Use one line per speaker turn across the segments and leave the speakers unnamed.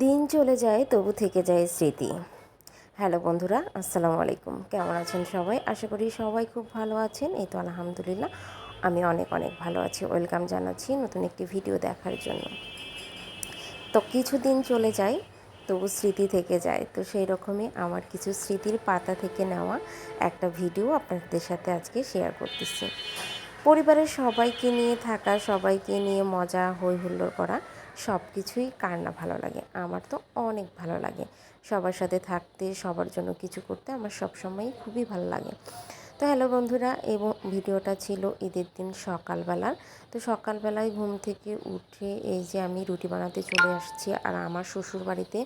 দিন চলে যায়, তবু থেকে যায় স্মৃতি। হ্যালো বন্ধুরা, আসসালামু আলাইকুম। কেমন আছেন সবাই? আশা করি সবাই খুব ভালো আছেন। এই তো আলহামদুলিল্লাহ, আমি অনেক অনেক ভালো আছি। ওয়েলকাম জানাচ্ছি নতুন একটি ভিডিও দেখার জন্য। তো কিছু দিন চলে যায়, তবু স্মৃতি থেকে যায়। তো সেই রকমই আমার কিছু স্মৃতির পাতা থেকে নেওয়া একটা ভিডিও আপনাদের সাথে আজকে শেয়ার করতেছি। পরিবারের সবাইকে নিয়ে থাকা, সবাইকে নিয়ে মজা হই হুল্লোড় করা সব কিছুই কার না ভালো লাগে? আমার তো অনেক ভালো লাগে। সবার সাথে থাকতে, সবার জন্য কিছু করতে আমার সবসময়ই খুবই ভালো লাগে। তো হ্যালো বন্ধুরা এবং ভিডিওটা ছিল ঈদের দিন সকালবেলার। তো সকালবেলায় ঘুম থেকে উঠে এই যে আমি রুটি বানাতে চলে আসছি আর আমার শ্বশুর বাড়িতে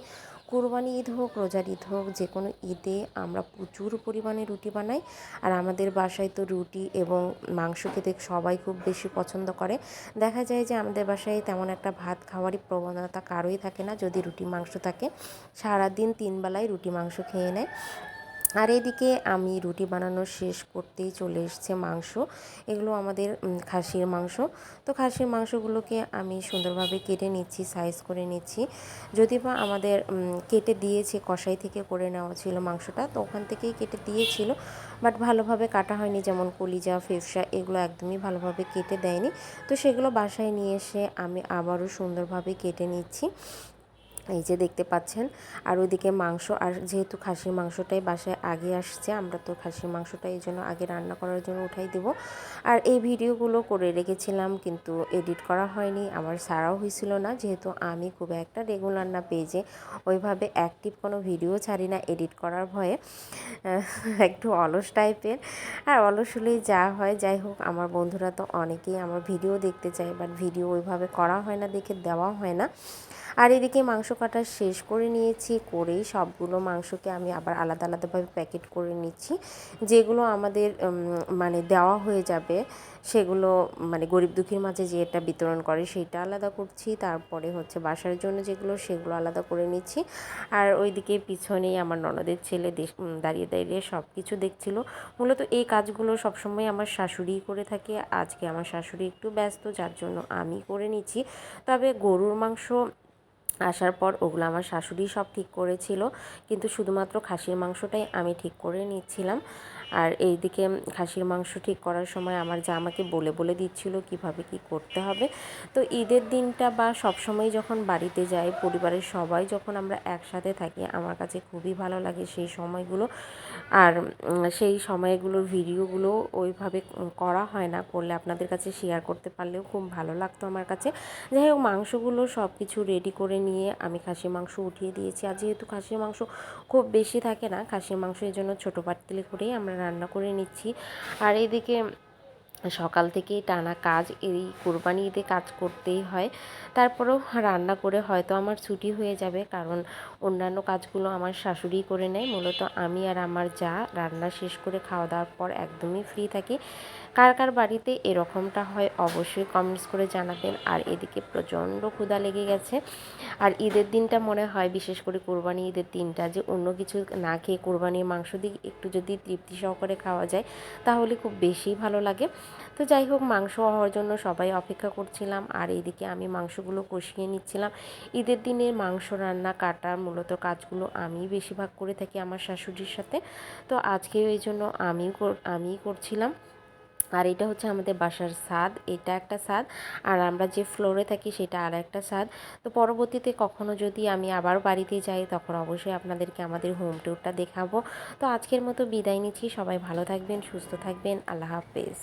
কোরবানি ঈদ হোক, রোজার ঈদ হোক, যে কোনো ঈদে আমরা প্রচুর পরিমাণে রুটি বানাই। আর আমাদের বাসায় তো রুটি এবং মাংস খেতে সবাই খুব বেশি পছন্দ করে। দেখা যায় যে আমাদের বাসায় তেমন একটা ভাত খাওয়ারই প্রবণতা কারোই থাকে না, যদি রুটি মাংস থাকে। সারাদিন তিনবেলায় রুটি মাংস খেয়ে নেয়। আর এদিকে আমি রুটি বানানো শেষ করতেই চলে এসছে মাংস। এগুলো আমাদের খাসির মাংস। তো খাসির মাংসগুলোকে আমি সুন্দরভাবে কেটে নিচ্ছি সাইজ করে নিচ্ছি। যদি বা আমাদের কেটে দিয়েছে কষাই থেকে করে নেওয়া ছিল মাংসটা, তো ওখান থেকেই কেটে দিয়েছিল। বাট ভালোভাবে কাটা হয়নি, যেমন কলিজা, ফেফসা, এগুলো একদমই ভালোভাবে কেটে দেয়নি। তো সেগুলো বাসায় নিয়ে এসে আমি আবারও সুন্দরভাবে কেটে নিচ্ছি। এই যে দেখতে পাচ্ছেন, আর ওইদিকে মাংস, আর যেহেতু খাসির মাংসটাই বাসায় আগে আসছে, আমরা তো খাসির মাংসটা এই জন্য আগে রান্না করার জন্য উঠাই দেব। আর এই ভিডিওগুলো করে রেখেছিলাম, কিন্তু এডিট করা হয়নি, আমার সারাও হয়েছিল না, যেহেতু আমি খুব একটা রেগুলার না পেজে ওইভাবে অ্যাক্টিভ কোনো ভিডিও ছাড়ি না এডিট করার ভয়ে। একটু অলস টাইপের, আর অলস হলেই যা হয়, যাই হোক, আমার বন্ধুরা তো অনেকেই আমার ভিডিও দেখতে চায় বাট ভিডিও ওইভাবে করা হয় না, দেখে দেওয়া হয় না। আর এদিকে মাংস কাটা শেষ করে নিয়েছি, করেই সবগুলো মাংসকে আমি আবার আলাদা আলাদাভাবে প্যাকেট করে নিচ্ছি। যেগুলো আমাদের মানে দেওয়া হয়ে যাবে, সেগুলো মানে গরিব দুঃখীর মাঝে যে এটা বিতরণ করে সেইটা আলাদা করছি। তারপরে হচ্ছে বাসার জন্য যেগুলো, সেগুলো আলাদা করে নিচ্ছি। আর ওইদিকে পিছনেই আমার ননদের ছেলে দাঁড়িয়ে দাঁড়িয়ে সব কিছু দেখছিল। মূলত এই কাজগুলো সবসময় আমার শাশুড়ি করে থাকে। আজকে আমার শাশুড়ি একটু ব্যস্ত, যার জন্য আমি করে নিচ্ছি। তবে গরুর মাংস আসার পর ওগুলো আমার শাশুড়ি সব ঠিক করেছিল, কিন্তু শুধুমাত্র খাসির মাংসটাই আমি ঠিক করে নিচ্ছিলাম। আর এই দিকে খাসির মাংস ঠিক করার সময় আমার যা আমাকে বলে বলে দিচ্ছিল কীভাবে কি করতে হবে। তো ঈদের দিনটা বা সব সময় যখন বাড়িতে যাই, পরিবারের সবাই যখন আমরা একসাথে থাকি, আমার কাছে খুবই ভালো লাগে সেই সময়গুলো। আর সেই সময়গুলোর ভিডিওগুলো ওইভাবে করা হয় না, করলে আপনাদের কাছে শেয়ার করতে পারলেও খুব ভালো লাগতো আমার কাছে। যাই হোক, মাংসগুলো সব কিছু রেডি করে নিয়ে আমি খাসির মাংস উঠিয়ে দিয়েছি। আর যেহেতু খাসির মাংস খুব বেশি থাকে না, খাসির মাংস এই জন্য ছোটো পাতিলে করেই আমরা রান্না করে নিচ্ছি। আর এদিকে সকাল থেকেই টানা কাজ, এই কোরবানি ঈদে কাজ করতেই হয়। তারপরেও রান্না করে হয়তো আমার ছুটি হয়ে যাবে, কারণ অন্যান্য কাজগুলো আমার শাশুড়ি করে নেয়। মূলত আমি আর আমার যা, রান্না শেষ করে খাওয়া দাওয়ার পর একদমই ফ্রি থাকি। কার কার বাড়িতে এরকমটা হয় অবশ্যই কমেন্টস করে জানাবেন। আর এদিকে প্রচণ্ড ক্ষুধা লেগে গেছে। আর ঈদের দিনটা মনে হয়, বিশেষ করে কোরবানি ঈদের দিনটা, যে অন্য কিছু না খেয়ে কোরবানির মাংস দিয়ে একটু যদি তৃপ্তি সহকারে খাওয়া যায়, তাহলে খুব বেশি ভালো লাগে। তো যাই হোক, মাংস হওয়ার জন্য সবাই অপেক্ষা করছিলাম। আর এইদিকে আমি মাংসগুলো কষিয়ে নিচ্ছিলাম। ঈদের দিনের মাংস রান্না কাটার মূলত কাজগুলো আমি বেশিরভাগ করে থাকি আমার শাশুড়ির সাথে। তো আজকেও এই জন্য আমি আমিই করছিলাম। আর এটা হচ্ছে আমাদের বাসার স্বাদ, এটা একটা স্বাদ। আর আমরা যে ফ্লোরে থাকি সেটা আর একটা স্বাদ। তো পরবর্তীতে কখনো যদি আমি আবার বাড়িতে যাই, তখন অবশ্যই আপনাদেরকে আমাদের হোম ট্যুরটা দেখাবো। তো আজকের মতো বিদায় নিচ্ছি। সবাই ভালো থাকবেন, সুস্থ থাকবেন। আল্লাহ হাফেজ।